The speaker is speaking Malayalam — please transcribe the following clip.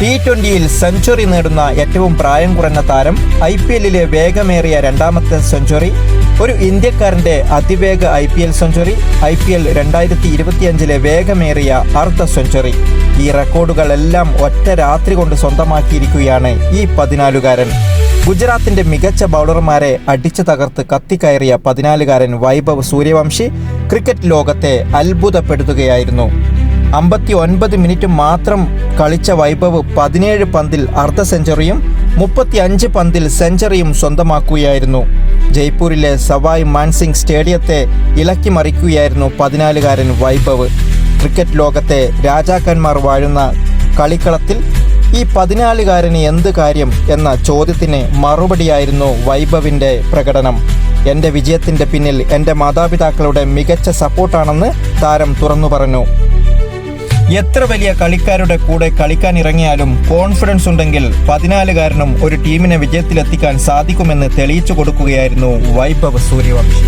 ടി ട്വന്റിയിൽ സെഞ്ചുറി നേടുന്ന ഏറ്റവും പ്രായം കുറഞ്ഞ താരം ഐ പി എല്ലിലെ വേഗമേറിയ രണ്ടാമത്തെ സെഞ്ചുറി ഒരു ഇന്ത്യക്കാരന്റെ അതിവേഗ I P L century I P L രണ്ടായിരത്തി ഇരുപത്തിയഞ്ചിലെ വേഗമേറിയ അർദ്ധ സെഞ്ചുറി ഈ റെക്കോർഡുകളെല്ലാം ഒറ്റ രാത്രി കൊണ്ട് സ്വന്തമാക്കിയിരിക്കുകയാണ് ഈ പതിനാലുകാരൻ. ഗുജറാത്തിന്റെ മികച്ച ബൗളർമാരെ അടിച്ചു തകർത്ത് കത്തിക്കയറിയ പതിനാലുകാരൻ വൈഭവ് സൂര്യവംശി ക്രിക്കറ്റ് ലോകത്തെ അത്ഭുതപ്പെടുത്തുകയായിരുന്നു. അമ്പത്തി ഒൻപത് മിനിറ്റ് മാത്രം കളിച്ച വൈഭവ് പതിനേഴ് പന്തിൽ അർദ്ധ സെഞ്ചുറിയും മുപ്പത്തി അഞ്ച് പന്തിൽ സെഞ്ചുറിയും സ്വന്തമാക്കുകയായിരുന്നു. ജയ്പൂരിലെ സവായ് മാൻസിംഗ് സ്റ്റേഡിയത്തെ ഇളക്കി മറിക്കുകയായിരുന്നു പതിനാലുകാരൻ വൈഭവ്. ക്രിക്കറ്റ് ലോകത്തെ രാജാക്കന്മാർ വാഴുന്ന കളിക്കളത്തിൽ ഈ പതിനാലുകാരന് എന്ത് കാര്യം എന്ന ചോദ്യത്തിന് മറുപടിയായിരുന്നു വൈഭവിന്റെ പ്രകടനം. എന്റെ വിജയത്തിന്റെ പിന്നിൽ എന്റെ മാതാപിതാക്കളുടെ മികച്ച സപ്പോർട്ടാണെന്ന് താരം തുറന്നു പറഞ്ഞു. എത്ര വലിയ കളിക്കാരുടെ കൂടെ കളിക്കാൻ ഇറങ്ങിയാലും കോൺഫിഡൻസ് ഉണ്ടെങ്കിൽ പതിനാലുകാരനും ഒരു ടീമിനെ വിജയത്തിലെത്തിക്കാൻ സാധിക്കുമെന്ന് തെളിയിച്ചു കൊടുക്കുകയായിരുന്നു വൈഭവ് സൂര്യവംശി.